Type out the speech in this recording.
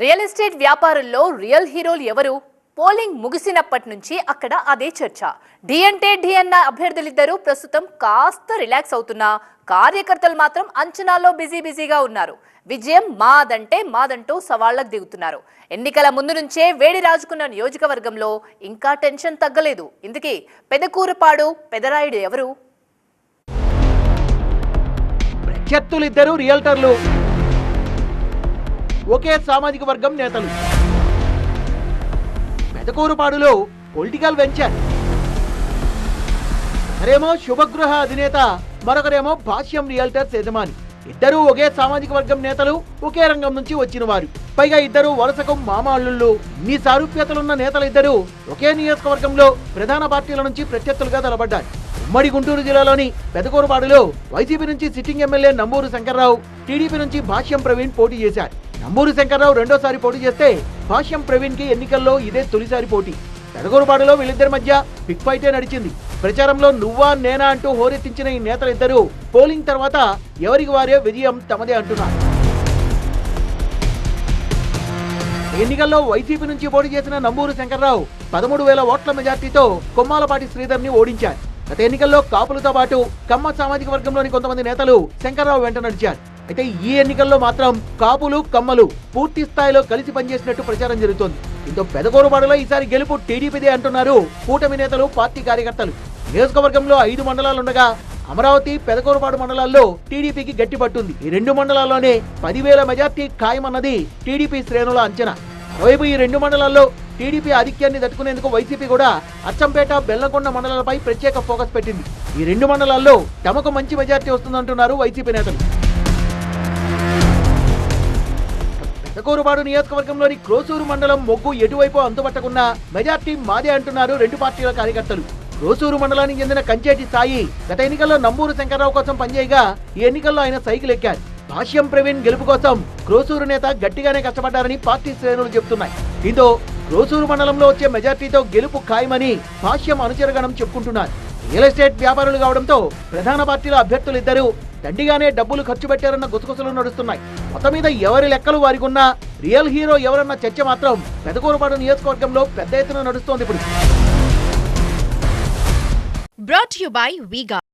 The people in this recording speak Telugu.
రియల్ ఎస్టేట్ వ్యాపారంలో రియల్ హీరోలు ఎవరు? పోలింగ్ ముగిసినప్పటి నుంచి అక్కడ అదే చర్చ. డి అంటే డి అన్న అభ్యర్థులిద్దరూ ప్రస్తుతం కాస్త రిలాక్స్ అవుతున్నా కార్యకర్తలు మాత్రం అంచనాల్లో బిజీ బిజీగా ఉన్నారు. విజయం మాదంటే మాదంటూ సవాళ్ళకు దిగుతున్నారు. ఎన్నికల ముందు నుంచే వేడి రాజుకున్న నియోజకవర్గంలో ఇంకా టెన్షన్ తగ్గలేదు. ఇందుకే పెదకూరపాడు పెదరాయుడు ఎవరు? ప్రత్యర్థులిద్దరూ రియల్టర్లు. ఒకే సామాజిక వర్గం నేతలు. పెదకూరుపాడులో పొలిటికల్ వెంచర్. ఒకరేమో శుభగృహ అధినేత మరొకరేమో భాష్యం రియల్టర్స్ యజమాని. ఇద్దరూ ఒకే సామాజిక వర్గం నేతలు ఒకే రంగం నుంచి వచ్చిన వారు. పైగా ఇద్దరు వరుసకు మామాళ్ళు నీ సారూప్యతలున్న నేతలు ఇద్దరు ఒకే నియోజకవర్గంలో ప్రధాన పార్టీల నుంచి ప్రత్యర్థులుగా తలబడ్డారు ఉమ్మడి గుంటూరు జిల్లాలోని పెదకూరుపాడులో వైసీపీ నుంచి సిట్టింగ్ ఎమ్మెల్యే నంబూరు శంకర్రావు టీడీపీ నుంచి భాష్యం ప్రవీణ్ పోటీ చేశారు. నంబూరి శంకర్రావు రెండోసారి పోటీ చేస్తే భాష్యం ప్రవీణ్కి ఎన్నికల్లో ఇదే తొలిసారి పోటీ. పెదకూరుపాడులో వీళ్ళిద్దరి మధ్య బిగ్ ఫైటే నడిచింది. ప్రచారంలో నువ్వా నేనా అంటూ హోరెత్తించిన ఈ నేతలిద్దరూ పోలింగ్ తర్వాత ఎవరికి వారే విజయం తమదే అంటున్నారు. ఎన్నికల్లో వైసీపీ నుంచి పోటీ చేసిన నంబూరు శంకర్రావు పదమూడు వేల ఓట్ల మెజార్టీతో కొమ్మాలపాటి శ్రీధర్ని ఓడించారు. గత ఎన్నికల్లో కాపులతో పాటు కమ్మ సామాజిక వర్గంలోని కొంతమంది నేతలు శంకర్రావు వెంట నడిచారు. అయితే ఈ ఎన్నికల్లో మాత్రం కాపులు కమ్మలు పూర్తి స్థాయిలో కలిసి పనిచేసినట్టు ప్రచారం జరుగుతోంది. దీంతో పెదకూరుపాడులో ఈసారి గెలుపు టీడీపీదే అంటున్నారు కూటమి నేతలు పార్టీ కార్యకర్తలు. నియోజకవర్గంలో ఐదు మండలాలుండగా అమరావతి పెదకూరుపాడు మండలాల్లో టీడీపీకి గట్టిపట్టుంది ఈ రెండు మండలాల్లోనే పదివేల మెజార్టీ ఖాయమన్నది టీడీపీ శ్రేణుల అంచనా. మరోవైపు ఈ రెండు మండలాల్లో టీడీపీ ఆధిక్యాన్ని తట్టుకునేందుకు వైసీపీ కూడా అచ్చంపేట బెల్లంకొండ మండలాలపై ప్రత్యేక ఫోకస్ పెట్టింది. ఈ రెండు మండలాల్లో తమకు మంచి మెజార్టీ వస్తుందంటున్నారు వైసీపీ నేతలు. పెదకూరుపాడు నియోజకవర్గంలోని క్రోసూరు మండలం మొగ్గు ఎటువైపు అంతుపట్టకున్న మెజార్టీ మాదే అంటున్నారు రెండు పార్టీల కార్యకర్తలు. క్రోసూరు మండలానికి చెందిన కంచేటి సాయి గత ఎన్నికల్లో నంబూరు శంకర్రావు కోసం పనిచేయగా ఈ ఎన్నికల్లో ఆయన సైకిల్ ఎక్కారు భాష్యం ప్రవీణ్ గెలుపు కోసం క్రోసూరు నేత గట్టిగానే కష్టపడ్డారని పార్టీ శ్రేణులు చెబుతున్నాయి దీంతో క్రోసూరు మండలంలో వచ్చే మెజార్టీతో గెలుపు ఖాయమని భాష్యం అనుచరగణం చెప్పుకుంటున్నారు. రియల్ ఎస్టేట్ వ్యాపారులు కావడంతో ప్రధాన పార్టీల అభ్యర్థులు ఇద్దరు దండిగానే డబ్బులు ఖర్చు పెట్టారన్న గుసగుసలు నడుస్తున్నాయి. మొత్తం మీద ఎవరి లెక్కలు వారికి ఉన్న రియల్ హీరో ఎవరన్న చర్చ మాత్రం పెదకూరుపాడు నియోజకవర్గంలో పెద్ద ఎత్తున నడుస్తోంది ఇప్పుడు. Brought you by వీగా